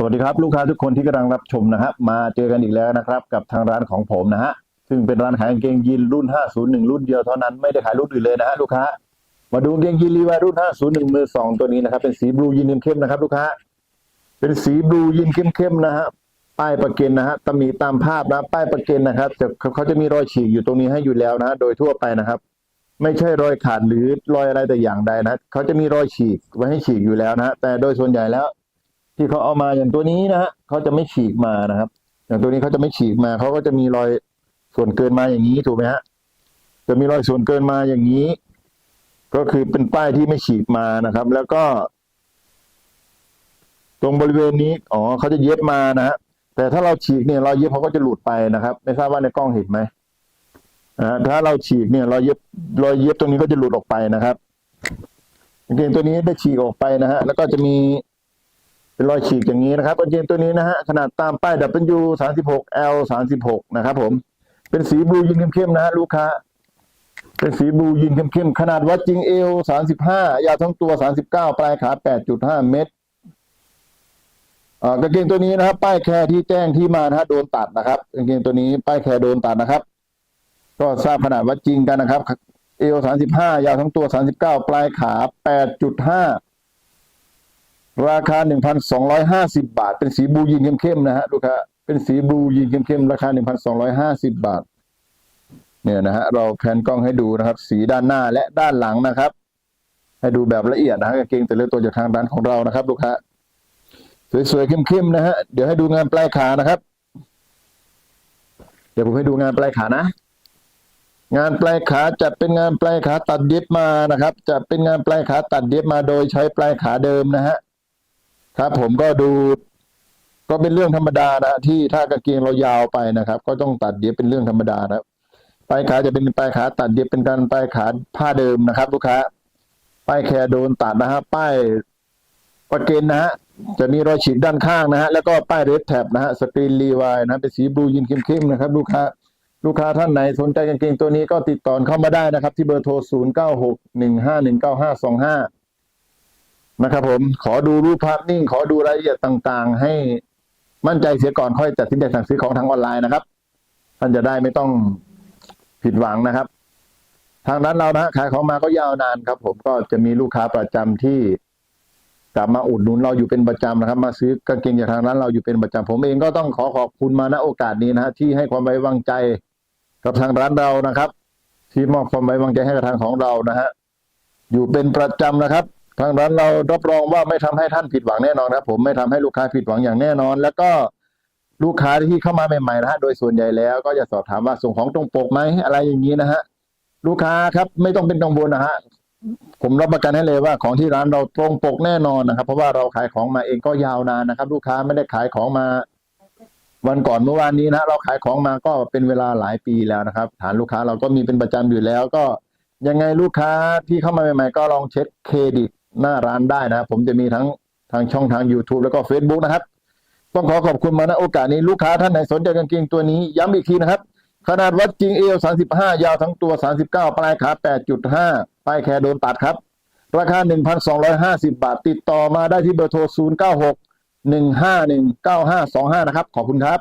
สวัสดีครับลูกค้าทุกคนที่กำลังรับชมนะครับมาเจอกันอีกแล้วนะครับ กับทางร้านของผมนะฮะซึ่งเป็นร้านขายกางเกงยีนรุ่น 501 รุ่นเดียวเท่านั้นไม่ได้ขายรุ่นอื่นเลยนะฮะลูกค้า มาดูกางเกงยีนรีวารุ่น 501 มือสองตัวนี้นะครับ เป็นสีบลูยีนเข้มๆนะครับ ลูกค้า เป็นสีบลูยีนเข้มๆนะฮะป้ายประเกนนะฮะตำหนิตามภาพนะป้ายประเกนนะครับจะเขาเขาจะมีรอยฉีกอยู่ตรงนี้ให้อยู่แล้วนะโดยทั่วไปนะครับ ไม่ใช่รอยขาดหรือรอยอะไรแต่อย่างใดนะเขาจะมีรอยฉีกไว้ให้ฉีกอยู่แล้วนะแต่โดยส่วนใหญ่แล้ว ที่เขาเอามาอย่างตัวนี้นะฮะเขาจะไม่ฉีกมานะครับ อย่างตัวนี้เขาจะไม่ฉีกมาเขาก็จะมีรอยส่วนเกินมาอย่างนี้ถูกไหมฮะจะมีรอยส่วนเกินมาอย่างนี้ ก็คือเป็นป้ายที่ไม่ฉีกมานะครับ แล้วก็ ตรงบริเวณนี้อ๋อเขาจะเย็บมานะฮะแต่ถ้าเราฉีกเนี่ยรอยเย็บเขาก็จะหลุดไปนะครับ ไม่ทราบว่าในกล้องเห็นไหมอ่าถ้าเราฉีกเนี่ยรอยเย็บรอยเย็บตรงนี้ก็จะหลุดออกไปนะครับกางเกงตัวนี้ได้ฉีกออกไปนะฮะแล้วก็จะมี เป็นรอยฉีกอย่างนี้นะครับกางเกงตัวนี้นะฮะขนาดตามป้าย W 36 L 36นะครับผม เป็นสีบลูยินเข้มๆนะฮะลูกค้า เป็นสีบลูยินเข้มๆขนาดวัดจริงเอว35 ยาวทั้งตัว 39 ปลายขา 8.5 เมตรกางเกงตัวนี้นะครับ ป้ายแคร์ที่แจ้งที่มานะฮะโดนตัดนะครับกางเกงตัวนี้ป้ายแคร์โดนตัดนะครับ ก็ทราบขนาดวัดจริงกันนะครับ เอว35 ยาวทั้งตัว 39 ปลายขา 8.5 ราคา 1,250 บาท เป็นสีบูยีนเข้มๆนะฮะลูกค้าเป็นสีบูยีนเข้มๆราคา 1,250 บาท เนี่ยนะฮะเราแผนกล้องให้ดูนะครับ สีด้านหน้าและด้านหลังนะครับ ให้ดูแบบละเอียดนะฮะกางเกงแต่ละตัวจากทางร้านของเรานะครับ ลูกค้าสวยๆเข้มๆนะฮะเดี๋ยวให้ดูงานปลายขานะครับ เดี๋ยวผมให้ดูงานปลายขานะงานปลายขาจะเป็นงานปลายขาตัดเย็บมานะครับจะเป็นงานปลายขาตัดเย็บมาโดยใช้ปลายขาเดิมนะฮะ ครับ ผมก็ดู ก็เป็นเรื่องธรรมดานะที่ถ้ากางเกงเรายาวไปนะครับ ก็ต้องตัดเย็บเป็นเรื่องธรรมดานะปลายขาจะเป็นปลายขาตัดเย็บเป็นการปลายขาผ้าเดิมนะครับ ลูกค้าป้ายแคร์โดนตัดนะฮะป้ายประเกนนะฮะจะมีรอยฉีกด้านข้างนะฮะแล้วก็ป้ายเรดแท็บนะฮะสกรีนรีวายนะเป็นสีบลูยินเข้มๆนะครับ ลูกค้าลูกค้าท่านไหนสนใจกางเกงตัวนี้ก็ติดต่อเข้ามาได้นะครับ ที่เบอร์โทร 0 นะครับ ผมขอดูรูปภาพนิ่ง ขอดูรายละเอียดต่างๆ ให้มั่นใจเสียก่อนค่อยตัดสินใจสั่งซื้อของทางออนไลน์นะครับท่านจะได้ไม่ต้องผิดหวังนะครับ ทางร้านเรานะฮะขายของมาก็ยาวนานครับ ผมก็จะมีลูกค้าประจำที่กลับมาอุดหนุนเราอยู่เป็นประจำนะครับ มาซื้อกางเกงจากทางร้านเราอยู่เป็นประจำผมเองก็ต้องขอขอบคุณมาณโอกาสนี้นะฮะที่ให้ความไว้วางใจกับทางร้านเรานะครับ ที่มอบความไว้วางใจให้กับทางของเรานะฮะอยู่เป็นประจำนะครับ ทางร้านเรารับรองว่าไม่ทำให้ท่านผิดหวังแน่นอนครับผมไม่ทำให้ลูกค้าผิดหวังอย่างแน่นอน แล้วก็ลูกค้าที่เข้ามาใหม่ๆนะฮะโดยส่วนใหญ่แล้วก็จะสอบถามว่าส่งของตรงปกไหมอะไรอย่างนี้นะฮะลูกค้าครับไม่ต้องเป็นกังวลนะฮะผมรับประกันให้เลยว่าของที่ร้านเราตรงปกแน่นอนนะครับ เพราะว่าเราขายของมาเองก็ยาวนานนะครับ ลูกค้าไม่ได้ขายของมา วันก่อนเมื่อวานนี้นะเราขายของมาก็เป็นเวลาหลายปีแล้วนะครับ ฐานลูกค้าเราก็มีเป็นประจำอยู่แล้วก็ยังไงลูกค้าที่เข้ามาใหม่ ๆ ก็ลองเช็คเครดิต หน้าร้านได้นะผมจะมีทั้งทางช่องทาง YouTube แล้วก็ Facebook นะครับ ต้องขอขอบคุณมาณโอกาสนี้ลูกค้าท่านไหนสนใจกางเกงตัวนี้ ย้ำอีกทีนะครับ ขนาดวัดจริงเอว35 ยาวทั้งตัว 39 ปลายขา 8.5ป้ายแคร์โดนตัดครับ ราคา 1,250 บาท ติดต่อมาได้ที่เบอร์โทร 096 151 9525 นะครับ ขอบคุณครับ